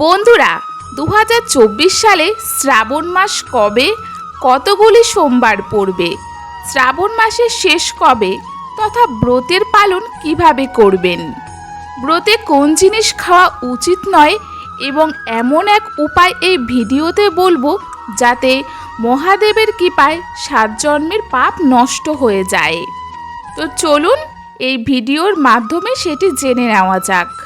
বন্ধুরা দু হাজার চব্বিশ সালে শ্রাবণ মাস কবে? কতগুলি সোমবার পড়বে? শ্রাবণ মাসের শেষ কবে? তথা ব্রতের পালন কীভাবে করবেন? ব্রতে কোন জিনিস খাওয়া উচিত নয় এবং এমন এক উপায় এই ভিডিওতে বলব যাতে মহাদেবের কৃপায় সাত জন্মের পাপ নষ্ট হয়ে যায়। তো চলুন এই ভিডিওর মাধ্যমে সেটি জেনে নেওয়া যাক।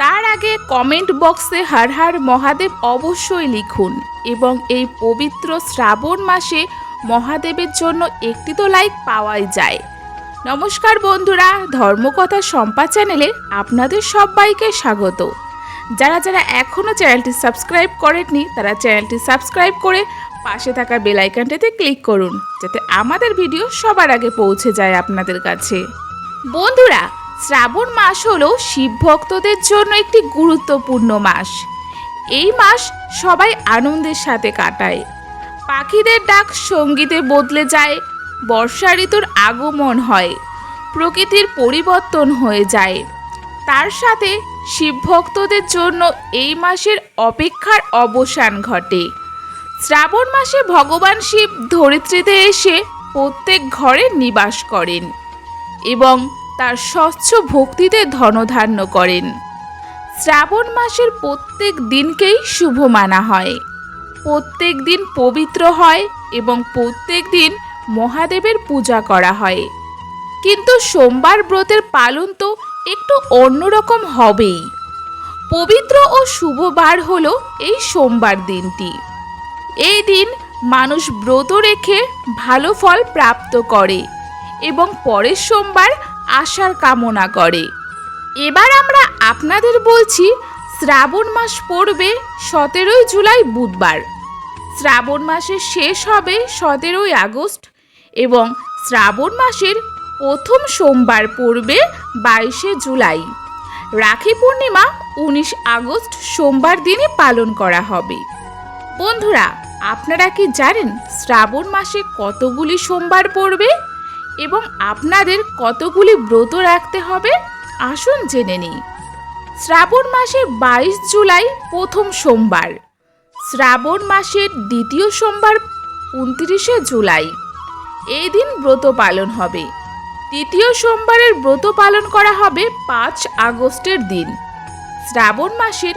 তার আগে কমেন্ট বক্সে হর হর মহাদেব অবশ্যই লিখুন এবং এই পবিত্র শ্রাবণ মাসে মহাদেবের জন্য একটি তো লাইক পাওয়াই যায়। নমস্কার বন্ধুরা, ধর্মকথা সম্পা চ্যানেলে আপনাদের সবাইকে স্বাগত। যারা যারা এখনও চ্যানেলটি সাবস্ক্রাইব করেননি, তারা চ্যানেলটি সাবস্ক্রাইব করে পাশে থাকা বেল আইকনটিতে ক্লিক করুন, যাতে আমাদের ভিডিও সবার আগে পৌঁছে যায় আপনাদের কাছে। বন্ধুরা শ্রাবণ মাস হলো শিব ভক্তদের জন্য একটি গুরুত্বপূর্ণ মাস। এই মাস সবাই আনন্দের সাথে কাটায়। পাখিদের ডাক সঙ্গীতে বদলে যায়, বর্ষা ঋতুর আগমন হয়, প্রকৃতির পরিবর্তন হয়ে যায়। তার সাথে শিব ভক্তদের জন্য এই মাসের অপেক্ষার অবসান ঘটে। শ্রাবণ মাসে ভগবান শিব ধরিত্রীতে এসে প্রত্যেক ঘরে নিবাস করেন এবং তার স্বচ্ছ ভক্তিতে ধনধান্য করেন। শ্রাবণ মাসের প্রত্যেক দিনকেই শুভ মানা হয়। প্রত্যেক দিন পবিত্র হয় এবং প্রত্যেক দিন মহাদেবের পূজা করা হয়। কিন্তু সোমবার ব্রতের পালন তো একটু অন্যরকম হবেই। পবিত্র ও শুভ বার হলো এই সোমবার দিনটি। এই দিন মানুষ ব্রত রেখে ভালো ফল প্রাপ্ত করে এবং পরের সোমবার আশার কামনা করে। এবার আমরা আপনাদের বলছি, শ্রাবণ মাস পড়বে সতেরোই জুলাই বুধবার। শ্রাবণ মাসের শেষ হবে সতেরোই আগস্ট এবং শ্রাবণ মাসের প্রথম সোমবার পড়বে বাইশে জুলাই। রাখি পূর্ণিমা উনিশ আগস্ট সোমবার দিনে পালন করা হবে। বন্ধুরা, আপনারা কি জানেন শ্রাবণ মাসে কতগুলি সোমবার পড়বে? এবং আপনাদের কতগুলি ব্রত রাখতে হবে, আসুন জেনে নিই। শ্রাবণ মাসের বাইশ জুলাই প্রথম সোমবার। শ্রাবণ মাসের দ্বিতীয় সোমবার উনত্রিশে জুলাই। এই দিন ব্রত পালন হবে। তৃতীয় সোমবারের ব্রত পালন করা হবে পাঁচ আগস্টের দিন। শ্রাবণ মাসের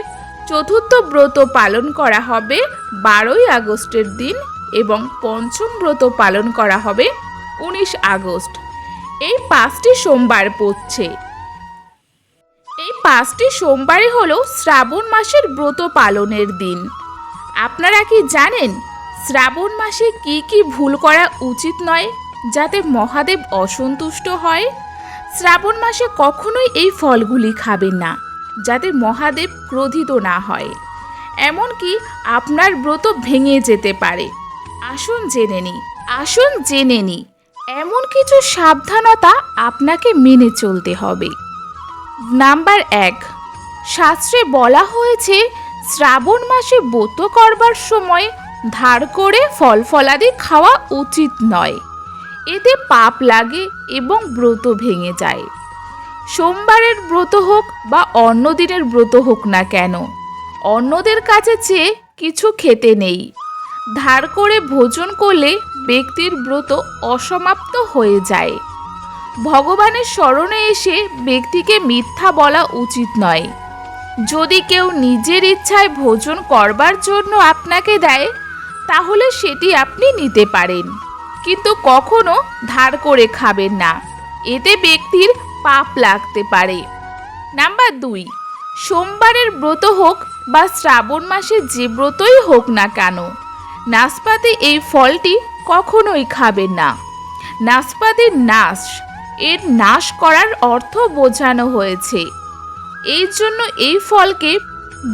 চতুর্থ ব্রত পালন করা হবে বারোই আগস্টের দিন এবং পঞ্চম ব্রত পালন করা হবে উনিশ আগস্ট। এই পাঁচটি সোমবার পড়ছে। এই পাঁচটি সোমবারই হলো শ্রাবণ মাসের ব্রত পালনের দিন। আপনারা কি জানেন শ্রাবণ মাসে কি কি ভুল করা উচিত নয় যাতে মহাদেব অসন্তুষ্ট হয়? শ্রাবণ মাসে কখনোই এই ফলগুলি খাবেন না, যাতে মহাদেব ক্রোধিত না হয়। এমনকি আপনার ব্রত ভেঙে যেতে পারে। আসুন জেনে নি, আসুন জেনে নি এমন কিছু সাবধানতা আপনাকে মেনে চলতে হবে। নাম্বার এক, শাস্ত্রে বলা হয়েছে, শ্রাবণ মাসে ব্রত করবার সময় ধার করে ফল ফলাদি খাওয়া উচিত নয়। এতে পাপ লাগে এবং ব্রত ভেঙে যায়। সোমবারের ব্রত হোক বা অন্য দিনের ব্রত হোক না কেন, অন্যদের কাছে চেয়ে কিছু খেতে নেই। ধার করে ভোজন করলে ব্যক্তির ব্রত অসমাপ্ত হয়ে যায়। ভগবানের স্মরণে এসে ব্যক্তিকে মিথ্যা বলা উচিত নয়। যদি কেউ নিজের ইচ্ছায় ভোজন করবার জন্য আপনাকে দেয়, তাহলে সেটি আপনি নিতে পারেন। কিন্তু কখনো ধার করে খাবেন না। এতে ব্যক্তির পাপ লাগতে পারে। নাম্বার দুই, সোমবারের ব্রত হোক বা শ্রাবণ মাসে যে ব্রতই হোক না কেন নাশপাতি এই ফলটি কখনোই খাবেন না। নাশপাতির নাশ এর নাশ করার অর্থ বোঝানো হয়েছে। এই জন্য এই ফলকে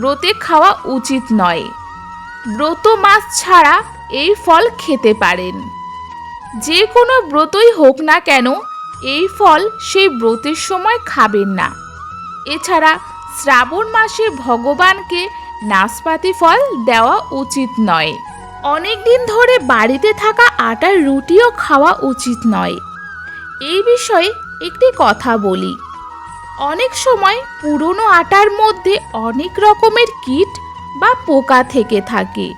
ব্রতে খাওয়া উচিত নয়। ব্রত মাস ছাড়া এই ফল খেতে পারেন। যে কোনো ব্রতই হোক না কেন, এই ফল সেই ব্রতের সময় খাবেন না। এছাড়া শ্রাবণ মাসে ভগবানকে নাশপাতি ফল দেওয়া উচিত নয়। অনেক দিন ধরে বাড়িতে থাকা আটার রুটিও খাওয়া উচিত নয়। এই বিষয়ে একটি কথা বলি। অনেক সময় পুরনো আটার মধ্যে অনেক রকমের কীট বা পোকা থেকে থাকে।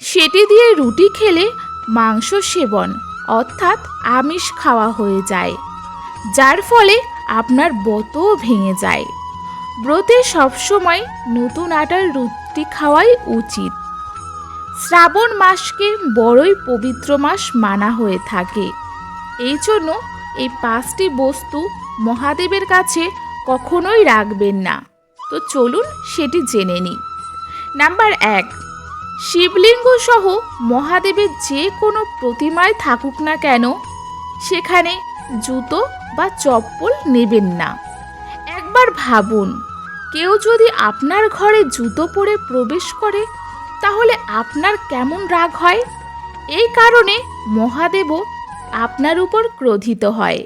সেটি দিয়ে রুটি খেলে মাংস সেবন, অর্থাৎ আমিষ খাওয়া হয়ে যায়, যার ফলে আপনার বতও ভেঙে যায়। ব্রতে সবসময় নতুন আটার রুটি খাওয়াই উচিত। শ্রাবণ মাসকে বড়ই পবিত্র মাস মানা হয়ে থাকে। এই জন্য এই পাঁচটি বস্তু মহাদেবের কাছে কখনোই রাখবেন না। তো চলুন সেটি জেনে নিই। নাম্বার এক, শিবলিঙ্গ সহ মহাদেবের যে কোনো প্রতিমায় থাকুক না কেন, সেখানে জুতো বা চপ্পল নেবেন না। একবার ভাবুন, কেউ যদি আপনার ঘরে জুতো পরে প্রবেশ করে তাহলে আপনার কেমন রাগ হয়? এই কারণে মহাদেবও আপনার উপর ক্রোধিত হয়,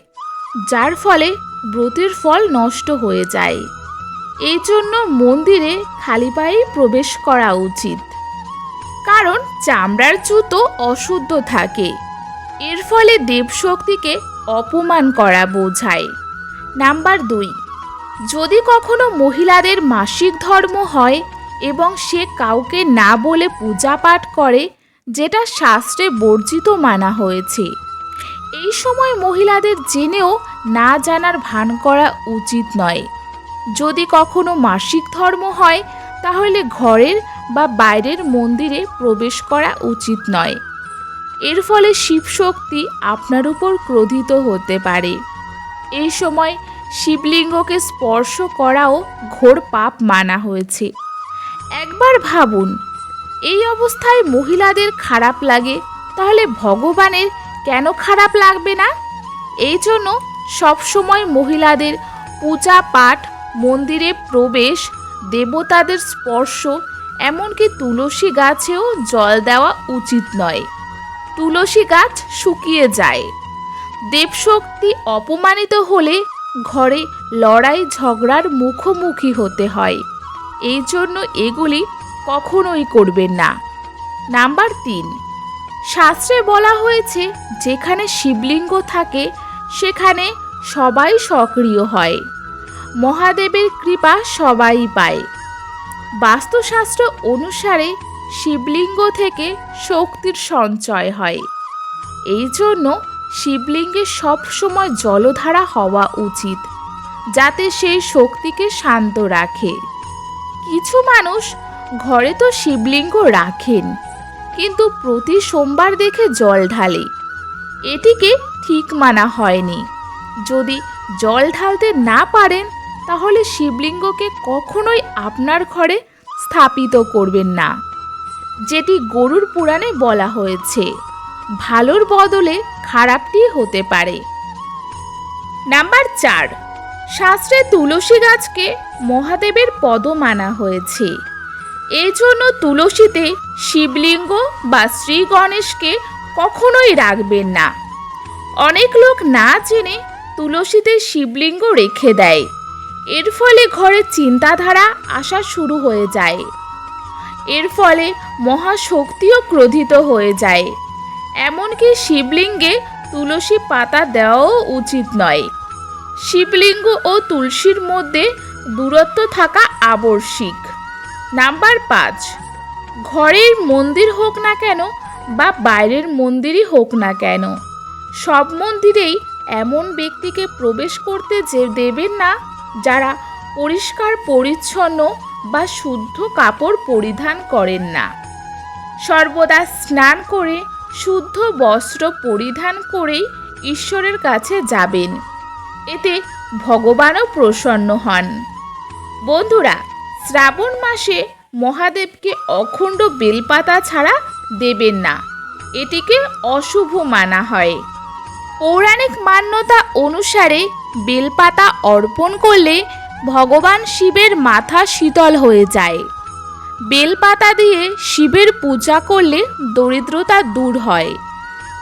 যার ফলে ব্রতের ফল নষ্ট হয়ে যায়। এই জন্য মন্দিরে খালি পায়েই প্রবেশ করা উচিত। কারণ চামড়ার জুতো অশুদ্ধ থাকে। এর ফলে দেবশক্তিকে অপমান করা বোঝায়। নাম্বার দুই, যদি কখনো মহিলাদের মাসিক ধর্ম হয় এবং সে কাউকে না বলে পূজা পাঠ করে, যেটা শাস্ত্রে বর্জিত মানা হয়েছে। এই সময় মহিলাদের জেনেও না জানার ভান করা উচিত নয়। যদি কখনো মাসিক ধর্ম হয়, তাহলে ঘরের বা বাইরের মন্দিরে প্রবেশ করা উচিত নয়। এর ফলে শিবশক্তি আপনার উপর ক্রোধিত হতে পারে। এই সময় শিবলিঙ্গকে স্পর্শ করাও ঘোর পাপ মানা হয়েছে। একবার ভাবুন, এই অবস্থায় মহিলাদের খারাপ লাগে, তাহলে ভগবানের কেন খারাপ লাগবে না? এই জন্য সবসময় মহিলাদের পূজা পাঠ, মন্দিরে প্রবেশ, দেবতাদের স্পর্শ, এমনকি তুলসী গাছেও জল দেওয়া উচিত নয়। তুলসী গাছ শুকিয়ে যায়। দেবশক্তি অপমানিত হলে ঘরে লড়াই ঝগড়ার মুখোমুখি হতে হয়। এই জন্য এগুলি কখনোই করবেন না। নাম্বার তিন, শাস্ত্রে বলা হয়েছে, যেখানে শিবলিঙ্গ থাকে, সেখানে সবাই সক্রিয় হয়। মহাদেবের কৃপা সবাই পায়। বাস্তুশাস্ত্র অনুসারে শিবলিঙ্গ থেকে শক্তির সঞ্চয় হয়। এই জন্য শিবলিঙ্গে সবসময় জলধারা হওয়া উচিত, যাতে সেই শক্তিকে শান্ত রাখে। কিছু মানুষ ঘরে তো শিবলিঙ্গ রাখেন, কিন্তু প্রতি সোমবার দেখে জল ঢালে। এটিকে ঠিক মানা হয়নি। যদি জল ঢালতে না পারেন, তাহলে শিবলিঙ্গকে কখনোই আপনার ঘরে স্থাপিত করবেন না। যেটি গরুর পুরাণে বলা হয়েছে, ভালোর বদলে খারাপটি হতে পারে। নাম্বার চার শাস্ত্রে তুলসী গাছকে মহাদেবের পদ মানা হয়েছে। এই জন্য তুলসীতে শিবলিঙ্গ বা শ্রী গণেশকে কখনোই রাখবেন না। অনেক লোক না জেনে তুলসীতে শিবলিঙ্গ রেখে দেয়। এর ফলে ঘরে চিন্তাধারা আসা শুরু হয়ে যায়। এর ফলে মহাশক্তিও ক্রোধিত হয়ে যায়। এমনকি শিবলিঙ্গে তুলসী পাতা দেওয়াও উচিত নয়। শিবলিঙ্গ ও তুলসীর মধ্যে দূরত্ব থাকা আবশ্যিক। নাম্বার পাঁচ, ঘরের মন্দির হোক না কেন বা বাইরের মন্দিরই হোক না কেন, সব মন্দিরেই এমন ব্যক্তিকে প্রবেশ করতে যে দেবেন না, যারা পরিষ্কার, পরিচ্ছন্ন বা শুদ্ধ কাপড় পরিধান করেন না। সর্বদা স্নান করে, শুদ্ধ বস্ত্র পরিধান করেই ঈশ্বরের কাছে যাবেন। এতে ভগবানও প্রসন্ন হন। বন্ধুরা, শ্রাবণ মাসে মহাদেবকে অখণ্ড বেলপাতা ছাড়া দেবেন না। এটিকে অশুভ মানা হয়। পৌরাণিক মান্যতা অনুসারে বেলপাতা অর্পণ করলে ভগবান শিবের মাথা শীতল হয়ে যায়। বেলপাতা দিয়ে শিবের পূজা করলে দরিদ্রতা দূর হয়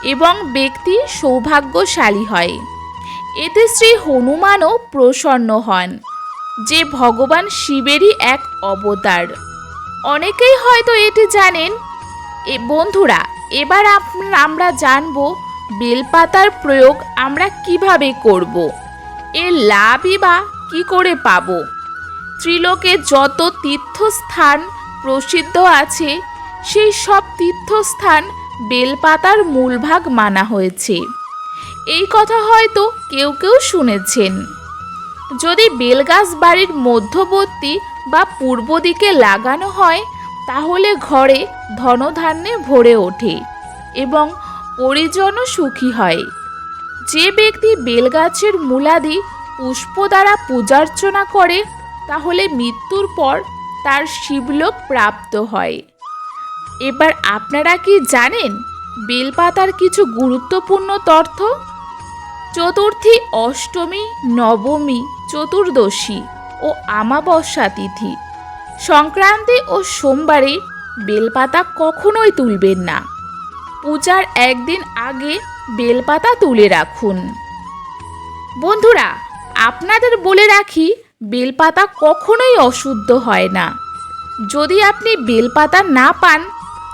এবং ব্যক্তি সৌভাগ্যশালী হয়। এতে শ্রী হনুমানও প্রসন্ন হন, যে ভগবান শিবেরই এক অবতার। অনেকেই হয়তো এটি জানেন। এ বন্ধুরা, এবার আমরা জানব বেলপাতার প্রয়োগ আমরা কীভাবে করব, এর লাভই বা কি করে পাব। ত্রিলোকে যত তীর্থস্থান প্রসিদ্ধ আছে, সেই সব তীর্থস্থান বেলপাতার মূলভাগ মানা হয়েছে। এই কথা হয়তো কেউ কেউ শুনেছেন। যদি বেলগাছ বাড়ির মধ্যবর্তী বা পূর্ব দিকে লাগানো হয়, তাহলে ঘরে ধনধান্যে ভরে ওঠে এবং পরিজনও সুখী হয়। যে ব্যক্তি বেলগাছের মূলাদি পুষ্প দ্বারা পূজার্চনা করে, তাহলে মৃত্যুর পর তার শিবলোক প্রাপ্ত হয়। এবার আপনারা কি জানেন বেলপাতার কিছু গুরুত্বপূর্ণ তথ্য? চতুর্থী অষ্টমী, নবমী, চতুর্দশী ও আমাবস্যা তিথি। সংক্রান্তি ও সোমবারে বেলপাতা কখনোই তুলবেন না। পূজার একদিন আগে বেলপাতা তুলে রাখুন। বন্ধুরা, আপনাদের বলে রাখি, বেলপাতা কখনোই অশুদ্ধ হয় না। যদি আপনি বেলপাতা না পান,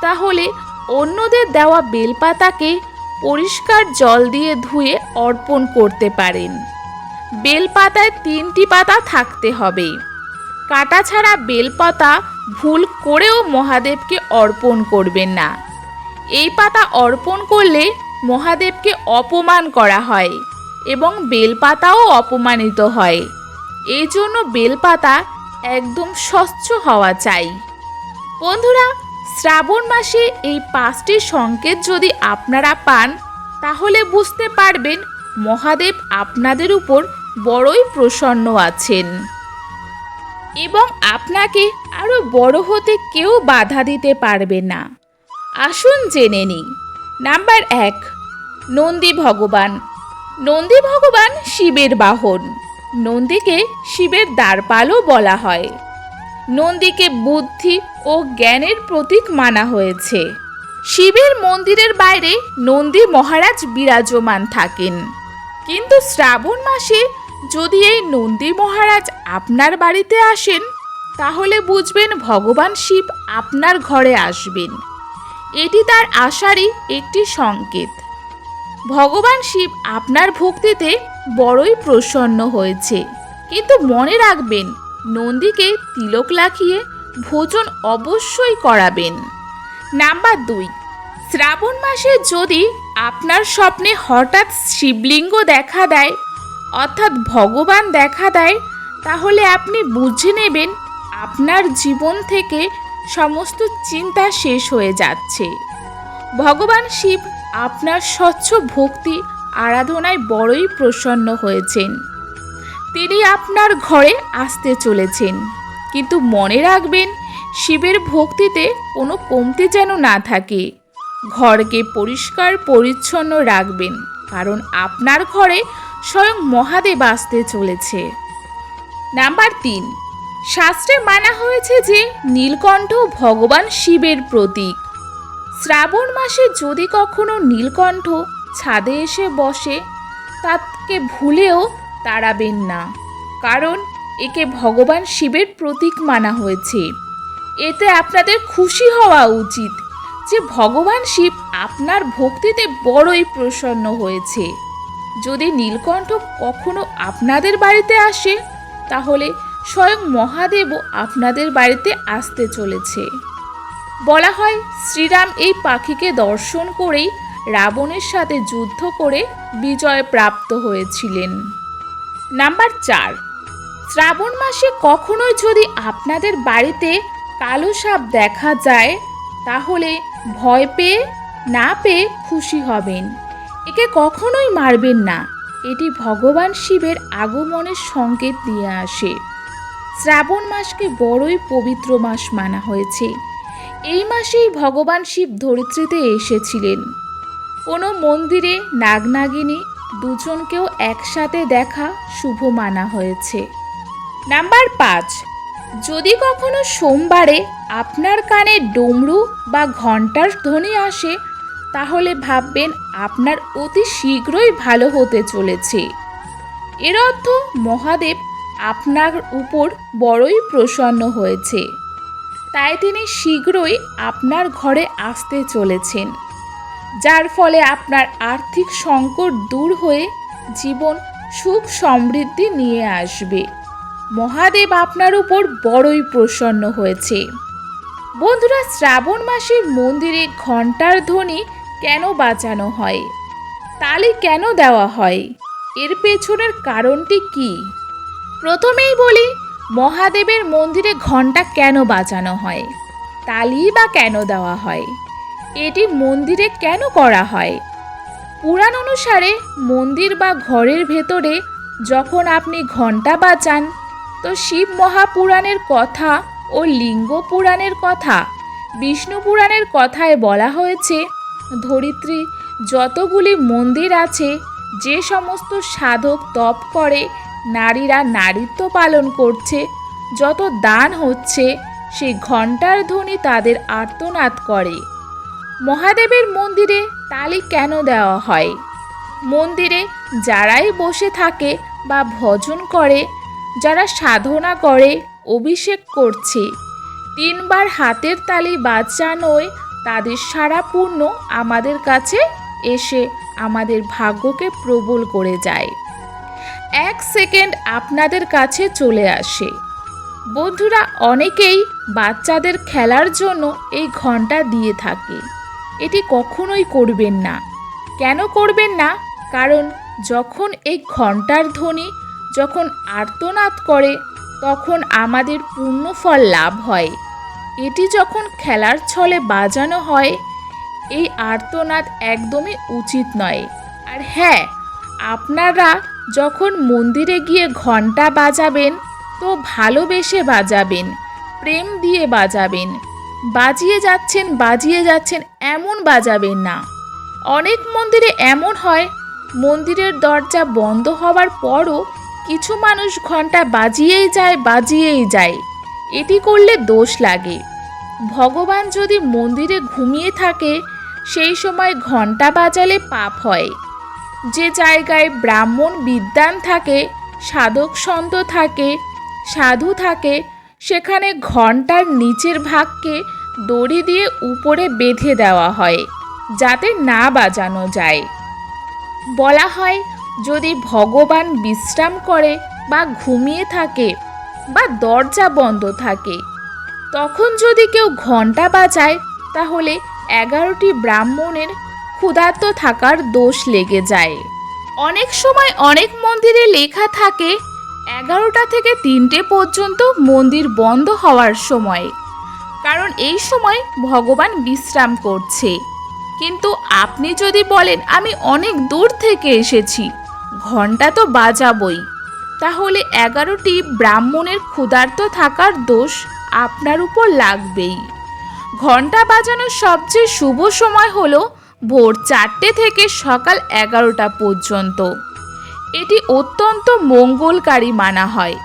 তাহলে অন্যদের দেওয়া বেলপাতাকে পরিষ্কার জল দিয়ে ধুয়ে অর্পণ করতে পারেন। বেলপাতায় তিনটি পাতা থাকতে হবে। কাটা ছাড়া বেলপাতা ভুল করেও মহাদেবকে অর্পণ করবেন না। এই পাতা অর্পণ করলে মহাদেবকে অপমান করা হয় এবং বেলপাতাও অপমানিত হয়। এই জন্য বেলপাতা একদম স্বচ্ছ হওয়া চাই। বন্ধুরা শ্রাবণ মাসে এই পাঁচটি সংকেত যদি আপনারা পান, তাহলে বুঝতে পারবেন মহাদেব আপনাদের উপর বড়ই প্রসন্ন আছেন। এবং আপনাকে আরও বড় হতে কেউ বাধা দিতে পারবে না। আসুন জেনে নিই। নাম্বার এক, নন্দী ভগবান। নন্দী ভগবান শিবের বাহন। নন্দীকে শিবের দ্বারপালও বলা হয়। নন্দীকে বুদ্ধি ও জ্ঞানের প্রতীক মানা হয়েছে। শিবের মন্দিরের বাইরে নন্দী মহারাজ বিরাজমান থাকেন। কিন্তু শ্রাবণ মাসে যদি এই নন্দী মহারাজ আপনার বাড়িতে আসেন, তাহলে বুঝবেন ভগবান শিব আপনার ঘরে আসবেন। এটি তার আশারই একটি সংকেত। ভগবান শিব আপনার ভক্তিতে বড়ই প্রসন্ন হয়েছে। কিন্তু মনে রাখবেন নন্দীকে তিলক লাখিয়ে ভোজন অবশ্যই করাবেন। নাম্বার দুই, শ্রাবণ মাসে যদি আপনার স্বপ্নে হঠাৎ শিবলিঙ্গ দেখা দেয়, অর্থাৎ ভগবান দেখা দেয়, তাহলে আপনি বুঝে নেবেন আপনার জীবন থেকে সমস্ত চিন্তা শেষ হয়ে যাচ্ছে। ভগবান শিব আপনার স্বচ্ছ ভক্তি আরাধনায় বড়ই প্রসন্ন হয়েছেন। তিনি আপনার ঘরে আসতে চলেছেন। কিন্তু মনে রাখবেন, শিবের ভক্তিতে কোনো কমতি যেন না থাকে। ঘরকে পরিষ্কার, পরিচ্ছন্ন রাখবেন, কারণ আপনার ঘরে স্বয়ং মহাদেব আসতে চলেছে। নাম্বার তিন, শাস্ত্রে মানা হয়েছে যে, নীলকণ্ঠ ভগবান শিবের প্রতীক। শ্রাবণ মাসে যদি কখনো নীলকণ্ঠ ছাদে এসে বসে, তাকে ভুলেও তাড়াবেন না, কারণ একে ভগবান শিবের প্রতীক মানা হয়েছে। এতে আপনাদের খুশি হওয়া উচিত যে ভগবান শিব আপনার ভক্তিতে বড়ই প্রসন্ন হয়েছে। যদি নীলকণ্ঠ কখনো আপনাদের বাড়িতে আসে, তাহলে স্বয়ং মহাদেবও আপনাদের বাড়িতে আসতে চলেছে। বলা হয় শ্রীরাম এই পাখিকে দর্শন করেই রাবণের সাথে যুদ্ধ করে বিজয় প্রাপ্ত হয়েছিলেন। নাম্বার চার। শ্রাবণ মাসে কখনোই যদি আপনাদের বাড়িতে কালো সাপ দেখা যায়, তাহলে ভয় পেয়ে, না পেয়ে খুশি হবেন। একে কখনোই মারবেন না। এটি ভগবান শিবের আগমনের সংকেত দিয়ে আসে। শ্রাবণ মাসকে বড়ই পবিত্র মাস মানা হয়েছে। এই মাসেই ভগবান শিব ধরিত্রীতে এসেছিলেন। কোনো মন্দিরে নাগনাগিনী দুজনকেও একসাথে দেখা শুভ মানা হয়েছে। নাম্বার পাঁচ, যদি কখনো সোমবারে আপনার কানে ডমরু বা ঘণ্টার ধ্বনি আসে, তাহলে ভাববেন আপনার অতি শীঘ্রই ভালো হতে চলেছে। এর অর্থ মহাদেব আপনার উপর বড়ই প্রসন্ন হয়েছে। তাই তিনি শীঘ্রই আপনার ঘরে আসতে চলেছেন। যার ফলে আপনার আর্থিক সংকট দূর হয়ে জীবন সুখ সমৃদ্ধি নিয়ে আসবে। মহাদেব আপনার উপর বড়ই প্রসন্ন হয়েছে। বন্ধুরা, শ্রাবণ মাসের মন্দিরে ঘণ্টার ধ্বনি কেন বাজানো হয়? তালি কেন দেওয়া হয়? এর পেছনের কারণটি কি? প্রথমেই বলি, মহাদেবের মন্দিরে ঘণ্টা কেন বাজানো হয়? তালি বা কেন দেওয়া হয়? এটি মন্দিরে কেন করা হয়? পুরাণ অনুসারে মন্দির বা ঘরের ভেতরে যখন আপনি ঘণ্টা বাঁচান তো শিব মহাপুরাণের কথা ও লিঙ্গ পুরাণের কথা, বিষ্ণু পুরাণের কথায় বলা হয়েছে, ধরিত্রী, যতগুলি মন্দির আছে, যে সমস্ত সাধক তপ করে, নারীরা নারীত্ব পালন করছে, যত দান হচ্ছে, সেই ঘণ্টার ধ্বনি তাদের আর্তনাদ করে। মহাদেবের মন্দিরে তালি কেন দেওয়া হয়? মন্দিরে যারাই বসে থাকে বা ভজন করে, যারা সাধনা করে, অভিষেক করছে, তিনবার হাতের তালি বাজানোয় তাদের সারা পূর্ণ আমাদের কাছে এসে আমাদের ভাগ্যকে প্রবল করে যায়। এক সেকেন্ড আপনাদের কাছে চলে আসে। বন্ধুরা, অনেকেই বাচ্চাদের খেলার জন্য এই ঘণ্টা দিয়ে থাকে। এটি কখনোই করবেন না। কেন করবেন না? কারণ যখন এই ঘণ্টার ধ্বনি যখন আর্তনাদ করে, তখন আমাদের পূর্ণ ফল লাভ হয়। এটি যখন খেলার ছলে বাজানো হয়, এই আর্তনাদ একদমই উচিত নয়। আর হ্যাঁ আপনারা যখন মন্দিরে গিয়ে ঘণ্টা বাজাবেন, তো ভালোবেসে বাজাবেন, প্রেম দিয়ে বাজাবেন। বাজিয়ে যাচ্ছেন বাজিয়ে যাচ্ছেন, এমন বাজাবেন না। অনেক মন্দিরে এমন হয়, মন্দিরের দরজা বন্ধ হওয়ার পরও কিছু মানুষ ঘণ্টা বাজিয়েই যায় বাজিয়েই যায়। এটি করলে দোষ লাগে। ভগবান যদি মন্দিরে ঘুমিয়ে থাকে, সেই সময় ঘণ্টা বাজালে পাপ হয়। যে জায়গায় ব্রাহ্মণ বিদ্যান থাকে, সাধক সন্ত থাকে, সাধু থাকে, সেখানে ঘণ্টার নিচের ভাগকে দড়ি দিয়ে উপরে বেঁধে দেওয়া হয়, যাতে না বাজানো যায়। বলা হয়, যদি ভগবান বিশ্রাম করে বা ঘুমিয়ে থাকে বা দরজা বন্ধ থাকে, তখন যদি কেউ ঘণ্টা বাজায়, তাহলে এগারোটি ব্রাহ্মণের ক্ষুধার্ত থাকার দোষ লেগে যায়। অনেক সময় অনেক মন্দিরে লেখা থাকে, এগারোটা থেকে তিনটে পর্যন্ত মন্দির বন্ধ হওয়ার সময়। কারণ এই সময় ভগবান বিশ্রাম করছে। কিন্তু আপনি যদি বলেন, আমি অনেক দূর থেকে এসেছি, ঘণ্টা তো বাজাবই, তাহলে এগারোটি ব্রাহ্মণের ক্ষুধার্ত থাকার দোষ আপনার উপর লাগবেই। ঘণ্টা বাজানোর সবচেয়ে শুভ সময় হলো ভোর চারটে থেকে সকাল এগারোটা পর্যন্ত। এটি অত্যন্ত মঙ্গলকারী মানা হয়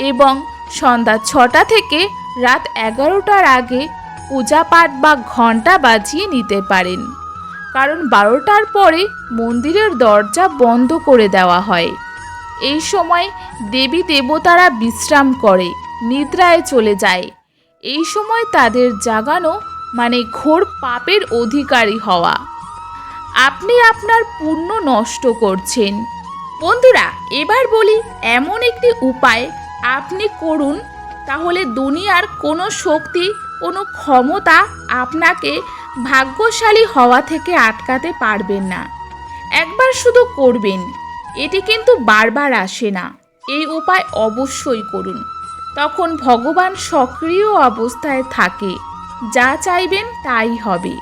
এবং সন্ধ্যা ছটা থেকে রাত এগারোটার আগে পূজা পাঠ বা ঘণ্টা বাজিয়ে নিতে পারেন। কারণ বারোটার পরে মন্দিরের দরজা বন্ধ করে দেওয়া হয়। এই সময় দেবী দেবতারা বিশ্রাম করে, নিদ্রায় চলে যায়। এই সময় তাদের জাগানো মানে ঘোর পাপের অধিকারী হওয়া। আপনি আপনার পুণ্য নষ্ট করছেন। বন্ধুরা, এবার বলি এমন একটি উপায় আপনি করুন তাহলে দুনিয়ার কোনো শক্তি, কোনো ক্ষমতা আপনাকে ভাগ্যশালী হওয়া থেকে আটকাতে পারবেন না। একবার শুধু করবেন, এটি কিন্তু বারবার আসে না। এই উপায় অবশ্যই করুন। তখন ভগবান সক্রিয় অবস্থায় থাকে। যা চাইবেন তাই হবে।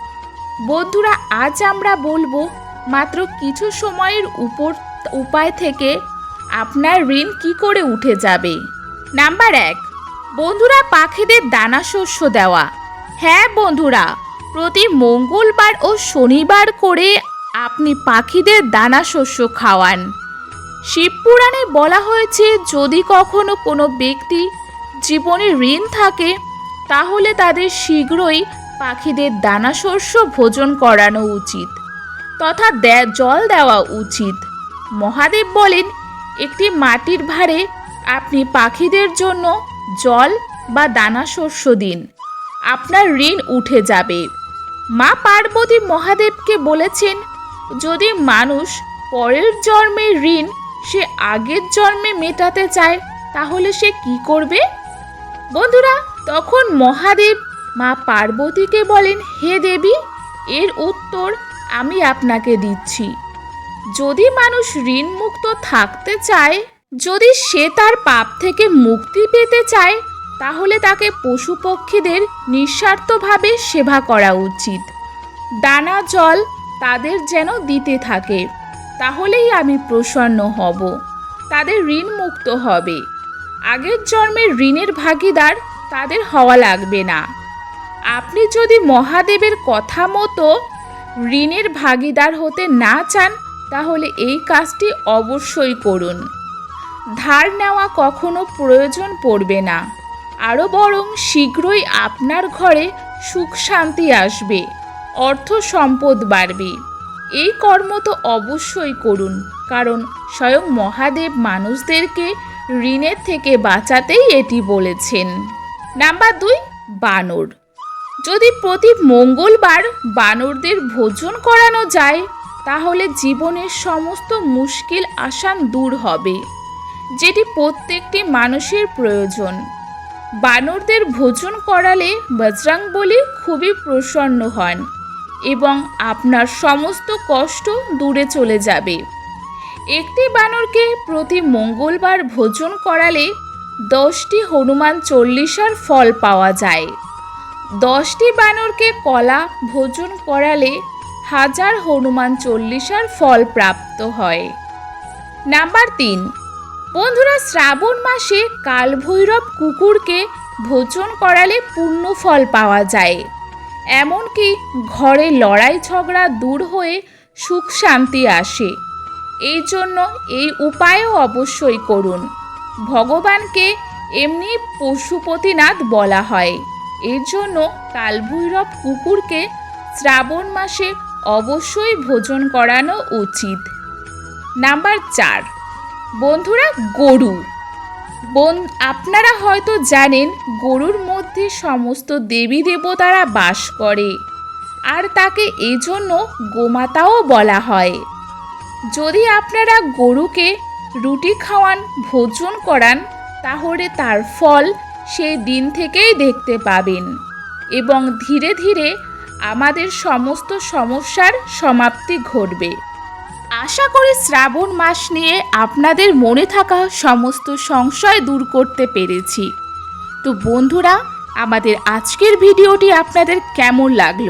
বন্ধুরা, আজ আমরা বলব, মাত্র কিছু সময়ের উপর, উপায় থেকে আপনার ঋণ কি করে উঠে যাবে? নাম্বার এক বন্ধুরা, পাখিদের দানা শস্য দেওয়া। হ্যাঁ বন্ধুরা, প্রতি মঙ্গলবার ও শনিবার করে আপনি পাখিদের দানা শস্য খাওয়ান। শিবপুরাণে বলা হয়েছে, যদি কখনো কোনো ব্যক্তি জীবনে ঋণ থাকে, তাহলে তাদের শীঘ্রই পাখিদের দানা শস্য ভোজন করানো উচিত, তথা জল দেওয়া উচিত। মহাদেব বলেন, একটি মাটির ভারে আপনি পাখিদের জন্য জল বা দানা শস্য দিন। আপনার ঋণ উঠে যাবে। মা পার্বতী মহাদেবকে বলেছেন, যদি মানুষ পরের জন্মের ঋণ সে আগের জন্মে মেটাতে চায়, তাহলে সে কি করবে? বন্ধুরা, তখন মহাদেব মা পার্বতীকে বলেন, হে দেবী, এর উত্তর আমি আপনাকে দিচ্ছি। যদি মানুষ ঋণমুক্ত থাকতে চায় যদি সে তার পাপ থেকে মুক্তি পেতে চায়, তাহলে তাকে পশু পক্ষীদের নিঃস্বার্থভাবে সেবা করা উচিত। দানা জল তাদের যেন দিতে থাকে, তাহলেই আমি প্রসন্ন হব। তাদের ঋণ মুক্ত হবে। আগের জন্মের ঋণের ভাগিদার তাদের হওয়া লাগবে না। আপনি যদি মহাদেবের কথা মতো ঋণের ভাগিদার হতে না চান, তাহলে এই কাজটি অবশ্যই করুন। ধার নেওয়া কখনো প্রয়োজন পড়বে না। আরও বরং শীঘ্রই আপনার ঘরে সুখ শান্তি আসবে, অর্থ সম্পদ বাড়বে। এই কর্ম তো অবশ্যই করুন, কারণ স্বয়ং মহাদেব মানুষদেরকে ঋণের থেকে বাঁচাতেই এটি বলেছেন। নাম্বার দুই, বানর। যদি প্রতি মঙ্গলবার বানরদের ভোজন করানো যায়, তাহলে জীবনের সমস্ত মুশকিল আসান দূর হবে। যেটি প্রত্যেকটি মানুষের প্রয়োজন। বানরদের ভোজন করালে বজরাং বলি খুবই প্রসন্ন হন এবং আপনার সমস্ত কষ্ট দূরে চলে যাবে। একটি বানরকে প্রতি মঙ্গলবার ভোজন করালে দশটি হনুমান চল্লিশার ফল পাওয়া যায়। দশটি বানরকে কলা ভোজন করালে হাজার হনুমান চল্লিশার ফল প্রাপ্ত হয়। নাম্বার তিন বন্ধুরা, শ্রাবণ মাসে কালভৈরব কুকুরকে ভোজন করালে পূর্ণ ফল পাওয়া যায়। এমনকি ঘরে লড়াই ঝগড়া দূর হয়ে সুখ শান্তি আসে। এই জন্য এই উপায়ও অবশ্যই করুন। ভগবানকে এমনি পশুপতিনাথ বলা হয়। এর জন্য কালভৈরব কুকুরকে শ্রাবণ মাসে অবশ্যই ভোজন করানো উচিত। নাম্বার চার। বন্ধুরা, গরু। বন, আপনারা হয়তো জানেন, গরুর মধ্যে সমস্ত দেবী দেবতারা বাস করে। আর তাকে এই জন্য গোমাতাও বলা হয়। যদি আপনারা গরুকে রুটি খাওয়ান, ভোজন করান, তাহলে তার ফল সেই দিন থেকেই দেখতে পাবেন। এবং ধীরে ধীরে আমাদের সমস্ত সমস্যার সমাপ্তি ঘটবে। আশা করি শ্রাবণ মাস নিয়ে আপনাদের মনে থাকা সমস্ত সংশয় দূর করতে পেরেছি। তো বন্ধুরা, আমাদের আজকের ভিডিওটি আপনাদের কেমন লাগল?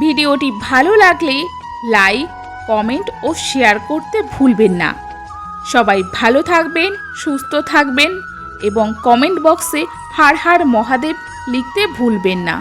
ভিডিওটি ভালো লাগলে লাইক, কমেন্ট ও শেয়ার করতে ভুলবেন না। সবাই ভালো থাকবেন, সুস্থ থাকবেন এবং কমেন্ট বক্সে হার হার মহাদেব লিখতে ভুলবেন না।